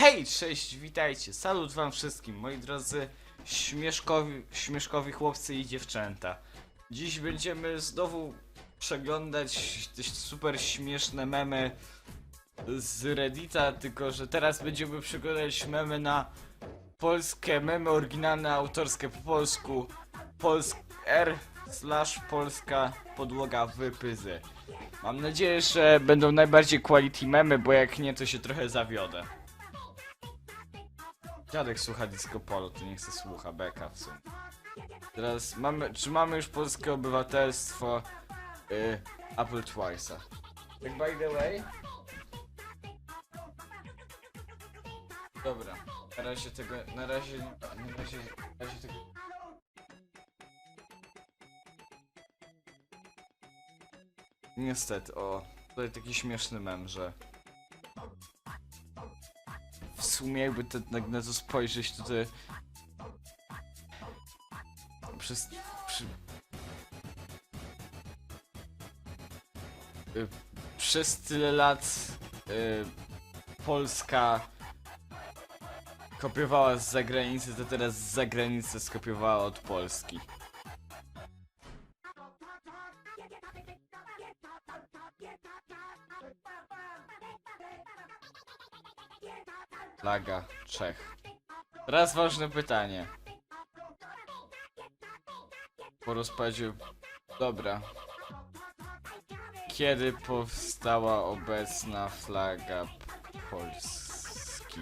Hej, cześć, witajcie, salut wam wszystkim, moi drodzy śmieszkowi, śmieszkowi chłopcy i dziewczęta. Dziś będziemy znowu przeglądać te super śmieszne memy z Reddita, tylko że teraz będziemy przeglądać memy na polskie memy oryginalne, autorskie po polsku, polsk r slash polska podłoga wypyzy. Mam nadzieję, że będą najbardziej quality memy, bo jak nie, to się trochę zawiodę. Dziadek słucha disco polo, to nie chce słucha beka w sumie. Teraz mamy, czy mamy już polskie obywatelstwo y, Apple Twice'a? Tak by the way? Dobra, na razie tego, na razie, na razie, na razie tego... Niestety, o, tutaj taki śmieszny mem, że sumie jakby to, tak na to spojrzeć, to ty przez przy, y, przez tyle lat y, Polska kopiowała z zagranicy, to teraz z zagranicy skopiowała od Polski. Flaga Czech. Teraz ważne pytanie. Po rozpadzie... Dobra. Kiedy powstała obecna flaga Polski?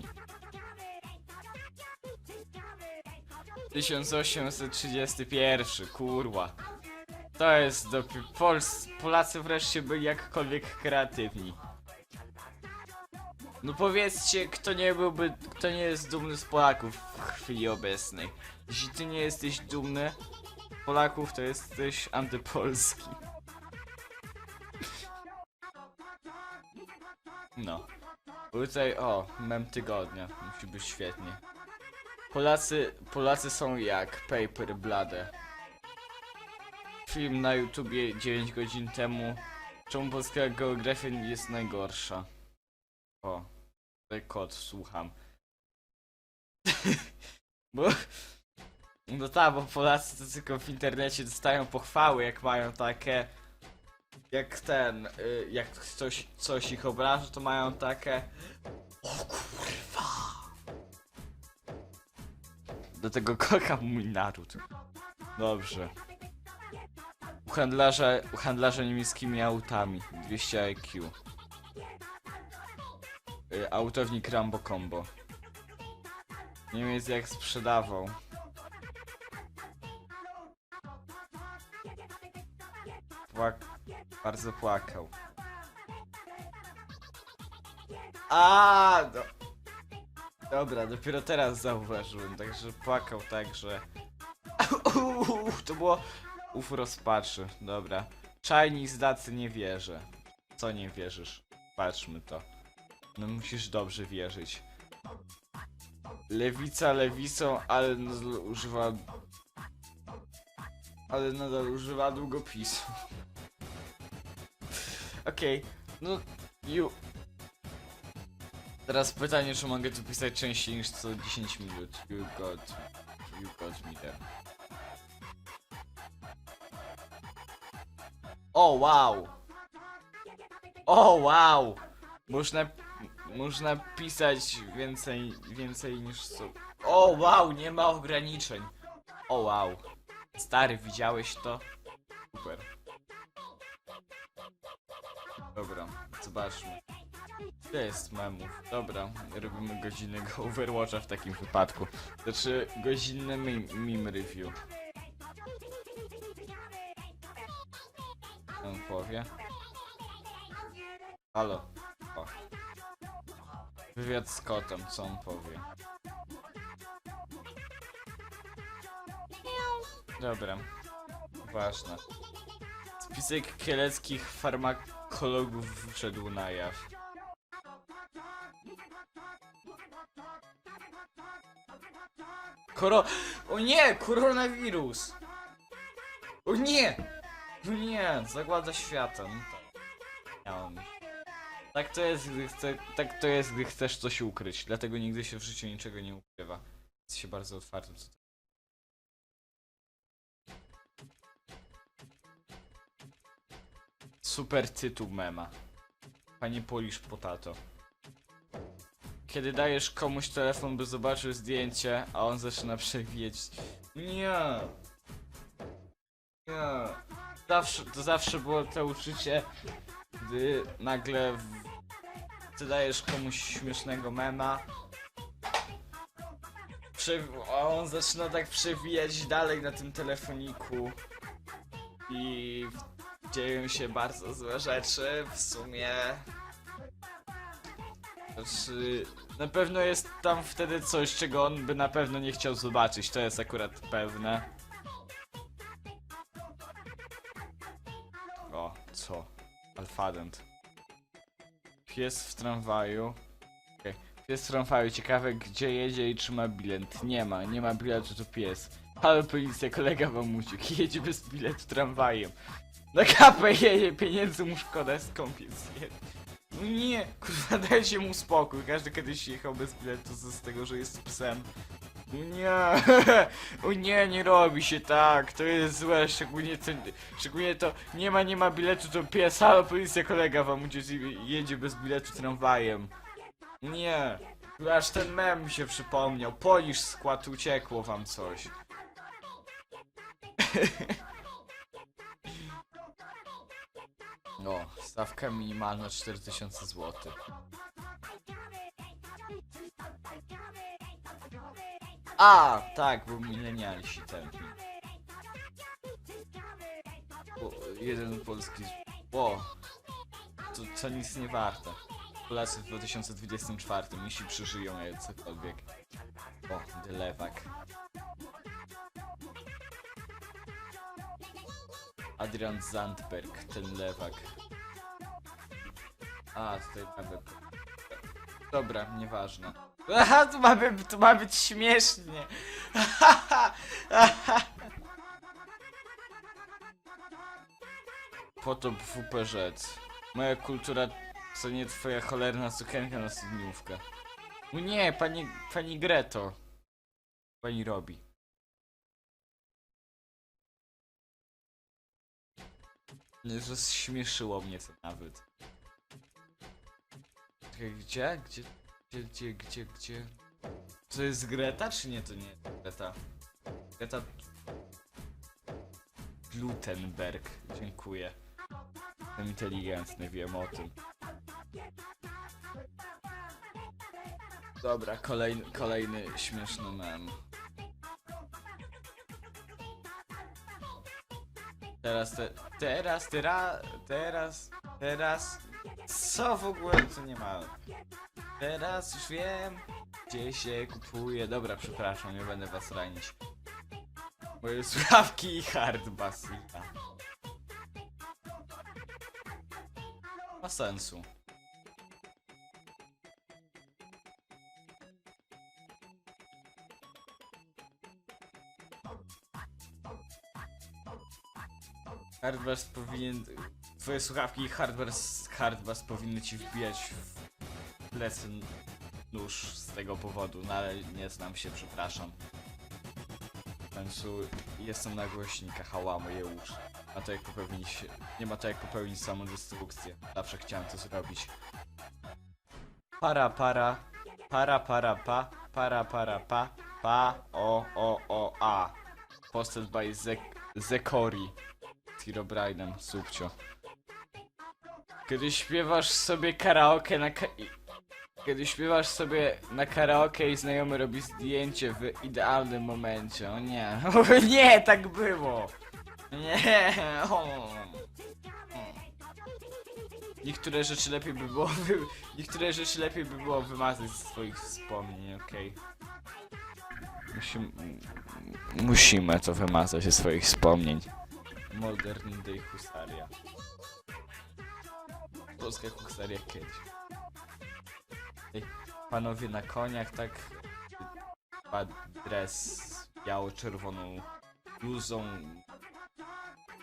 1831, kurwa. To jest dopiero... Pols... Polacy wreszcie byli jakkolwiek kreatywni. No powiedzcie, kto nie byłby, kto nie jest dumny z Polaków w chwili obecnej. Jeśli ty nie jesteś dumny z Polaków, to jesteś antypolski. No. Tutaj, o, mem tygodnia. Musi być świetnie. Polacy, Polacy są jak Paper Blade. Film na YouTubie 9 godzin temu. Czemu polska geografia jest najgorsza? O, kot, słucham. bo... No tak, bo Polacy to tylko w internecie dostają pochwały, jak mają takie... Jak ten, y, jak ktoś coś ich obraża, to mają takie... O kurwa! Do tego kocham mój naród. Dobrze. U handlarza, u handlarza niemieckimi autami. 200 IQ. Y, Autownik Rambo Combo. Niemiec jak sprzedawał. Płak... Bardzo płakał. A, do... Dobra, dopiero teraz zauważyłem, także płakał tak, że... To było... Uf, rozpaczy, dobra. Z dacy nie wierzę. Co nie wierzysz? Patrzmy to. No musisz dobrze wierzyć. Lewica lewicą, ale nadal używa... Ale nadal używa długopisu. Okej, no... You... Teraz pytanie, czy mogę tu pisać częściej niż co 10 minut. You got... You got me there. O, wow! O, wow! Można, można pisać więcej, więcej niż co. O, wow, nie ma ograniczeń. O, wow. Stary, widziałeś to? Super. Dobra, zobaczmy. Ile jest memów? Dobra, robimy godzinnego Overwatcha w takim wypadku. Znaczy, godzinny meme, meme review. On powie. Halo. Wywiad z kotem, co on powie? Dobra. Ważne. Spisek kieleckich farmakologów wszedł na jaw. Koro... O nie! Koronawirus! O nie! O nie! Zagłada świata. No tak. To jest, gdy chce, tak to jest, gdy chcesz coś ukryć. Dlatego nigdy się w życiu niczego nie ukrywa. Jest się bardzo otwartym. Super tytuł mema. Panie Polisz Potato. Kiedy dajesz komuś telefon, by zobaczył zdjęcie, a on zaczyna przewijać. Nie. Nie. Zawsze, to zawsze było to uczucie, gdy nagle ty dajesz komuś śmiesznego mema, a on zaczyna tak przewijać dalej na tym telefoniku i dzieją się bardzo złe rzeczy w sumie. Znaczy, na pewno jest tam wtedy coś, czego on by na pewno nie chciał zobaczyć, to jest akurat pewne. O, co? Alfadent. Pies w tramwaju. Okej. Pies w tramwaju, ciekawe gdzie jedzie i czy ma bilet. Nie ma, nie ma biletu, to pies. Ale policja, kolega Mamusiuk, jedzie bez biletu tramwajem. Na kapę jedzie, pieniędzy mu szkoda, skąd jest No nie, kurwa, dajcie mu spokój. Każdy kiedyś jechał bez biletu z tego, że jest psem. No Nie, o nie, nie robi się tak, to jest złe, szczególnie to, szczególnie to, nie ma, nie ma biletu, to pies, ale policja, kolega wam uciec i jedzie bez biletu tramwajem. Nie, aż ten mem mi się przypomniał, polisz skład, uciekło wam coś. O, stawka minimalna 4000 zł. A, tak, był milenialsi tępi. O, jeden polski. O, to, to nic nie warte. Polacy w 2024, jeśli przeżyją je cokolwiek. O, Delewak. Adrian Zandberg, ten lewak. A, tutaj mamy... Dobra, nieważne. Aha, tu ma, być, tu ma być śmiesznie. Potop WPŻ. Moja kultura to nie twoja cholerna sukienka na studniówkę. No nie, pani, pani Greto. Pani robi. Rozśmieszyło mnie to nawet. Gdzie? Gdzie? Gdzie, gdzie, gdzie, gdzie? To jest Greta, czy nie? To nie jest Greta. Greta... Glutenberg. Dziękuję. Jestem inteligentny, wiem o tym. Dobra, kolejny, kolejny śmieszny mem. Teraz, te, teraz, teraz, teraz, teraz. Co w ogóle? To nie ma. Teraz już wiem, gdzie się kupuje. Dobra, przepraszam, nie będę was ranić. Moje słuchawki i hard basita. Ma sensu. Hardbass powinien... Twoje słuchawki i hardbass, hardbass powinny ci wbijać w plecy nóż z tego powodu, no ale nie znam się, przepraszam. W końcu jestem na głośnikach, ała moje uszy. A to jak popełnić... Nie ma to jak popełnić samodestrukcję. Zawsze chciałem to zrobić. Para, para. Para, para, pa. Para, para, pa. Pa, o, o, o, a. Posted by Zek Zekori. Herobrine'em, subcio. Kiedy śpiewasz sobie karaoke na ka Kiedy śpiewasz sobie na karaoke i znajomy robi zdjęcie w idealnym momencie. O nie, o nie, tak było. Nie, o. Niektóre rzeczy lepiej by było wy... Niektóre rzeczy lepiej by było wymazać z swoich wspomnień, okej. Musimy... Musimy to wymazać ze swoich wspomnień. Modern Day Husaria. Polska Husaria kiedyś. Panowie na koniach, tak? Chyba dres biało-czerwoną bluzą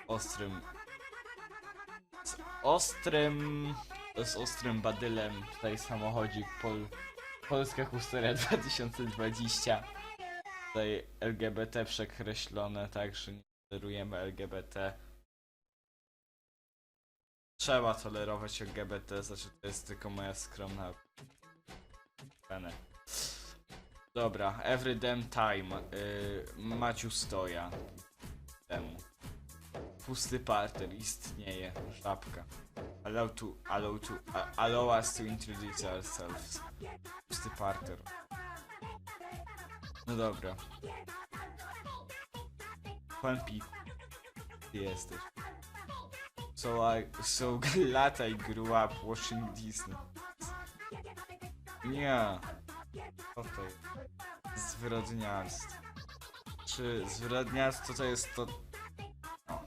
ostrym z ostrym z ostrym badylem, tutaj samochodzik Pol, Polska Husteria 2020. Tutaj LGBT przekreślone, także nie tolerujemy LGBT. Trzeba tolerować LGBT, znaczy to jest tylko moja skromna Dobra, every damn time. Yy, Maciu stoja. Temu. Pusty parter istnieje. Żabka. Allow to, allow to, allow us to introduce ourselves. Pusty parter. No dobra. Pan Pi. Ty jesteś. So I, so glad I grew up watching Disney. Nie. Co to jest? Zwyrodnialstwo. Czy zwyrodnialstwo to jest to... O.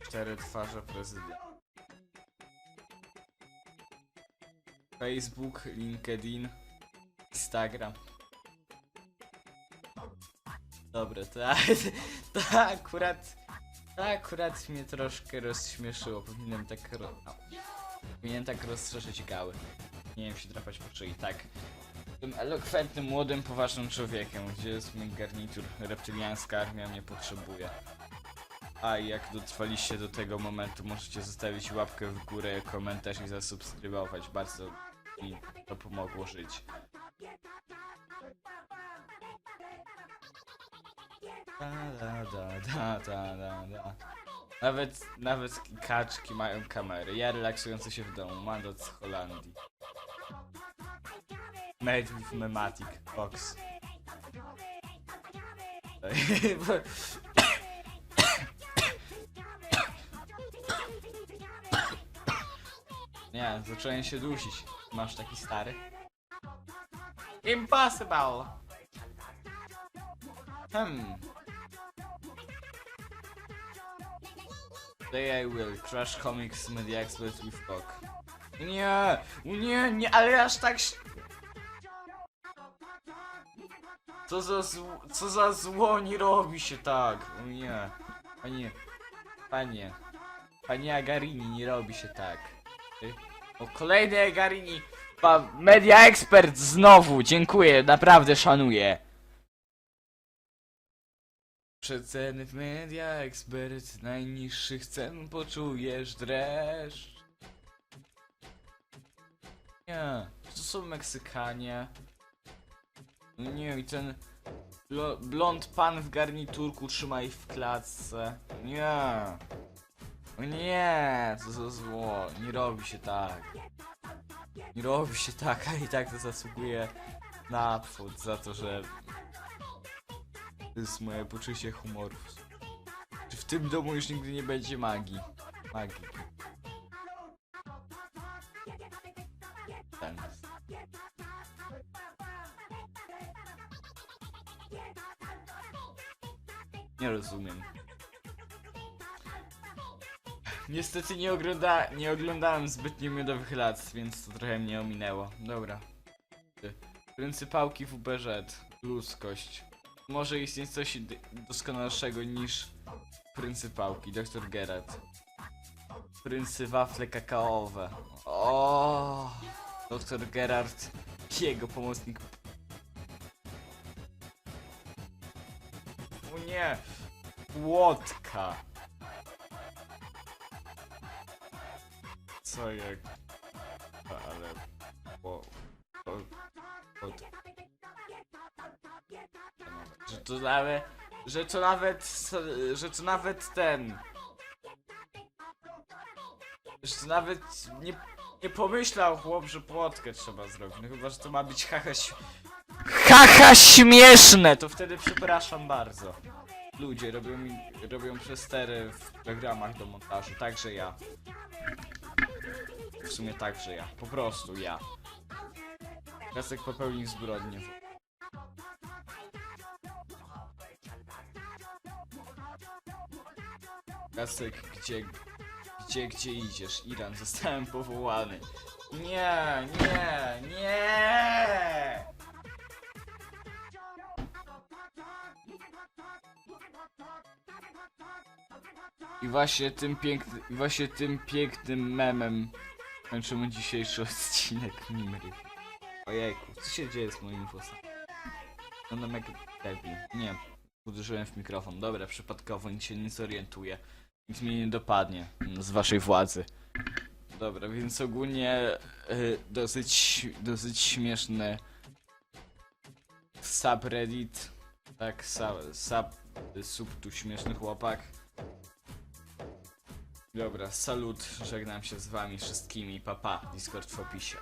Cztery twarze prezydenta. Facebook, LinkedIn, Instagram. Dobra, to, to akurat... Akurat mnie troszkę rozśmieszyło. Powinienem tak... Ro... o. Powinienem tak rozszerzyć gały. Nie wiem się drapać po szyi, tak. Tym elokwentnym, młodym, poważnym człowiekiem, gdzie jest mój garnitur. Reptyliańska armia mnie potrzebuje. A jak dotrwaliście do tego momentu, możecie zostawić łapkę w górę, komentarz i zasubskrybować. Bardzo mi to pomogło żyć. Da, da, da, da, da, da, da. Nawet, nawet kaczki mają kamery. Ja relaksujący się w domu, mandat z Holandii. With Mematic Box. Nie, zacząłem się dusić. Masz taki stary? Impossible! Hmm. Today I will crush comics media expert with cock. Nie, nie, nie, ale aż tak... Co za zło, co za zło nie robi się tak? Nie, panie, panie, panie Agarini, nie robi się tak. Ty- O, kolejny Agarini, pa, media expert znowu, dziękuję, naprawdę szanuję. Przeceny w media ekspert najniższych cen poczujesz dreszcz. Nie, to są Meksykanie. No nie, i ten blo blond pan w garniturku trzyma ich w klatce. Nie. O nie, co za zło, nie robi się tak. Nie robi się tak, a i tak to zasługuje na apfut za to, że to jest moje poczucie humoru. Czy w tym domu już nigdy nie będzie magii? Magii. Ten. Nie rozumiem. Niestety nie, ogląda, nie oglądałem zbytnio miodowych lat, więc to trochę mnie ominęło. Dobra. Pryncypałki w UBZ. Ludzkość. Może istnieć coś doskonalszego niż pryncypałki, dr Gerard. Pryncy wafle kakaowe. O, dr Gerard jego pomocnik. O nie, płotka. Co jak... to nawet, że to nawet, że to nawet ten, że to nawet nie, nie pomyślał chłop, że płotkę trzeba zrobić, no chyba, że to ma być haha śmieszne! To wtedy przepraszam bardzo. Ludzie robią robią przestery w programach do montażu, także ja. W sumie także ja, po prostu ja. Jacek popełnił zbrodnię. Jacek, gdzie, gdzie, gdzie idziesz? Iran, zostałem powołany. Nie, nie, nie! I właśnie tym pięknym, właśnie tym pięknym memem kończymy dzisiejszy odcinek Mimry. Ojejku, co się dzieje z moim włosem? Wyglądam jak debil. Nie, uderzyłem w mikrofon. Dobra, przypadkowo, nic się nie zorientuję. Nic mnie nie dopadnie z waszej władzy. Dobra, więc ogólnie y, dosyć, dosyć śmieszny subreddit. Tak, sub, sub, sub tu śmieszny chłopak. Dobra, salut, żegnam się z wami wszystkimi, papa, Discord w opisie.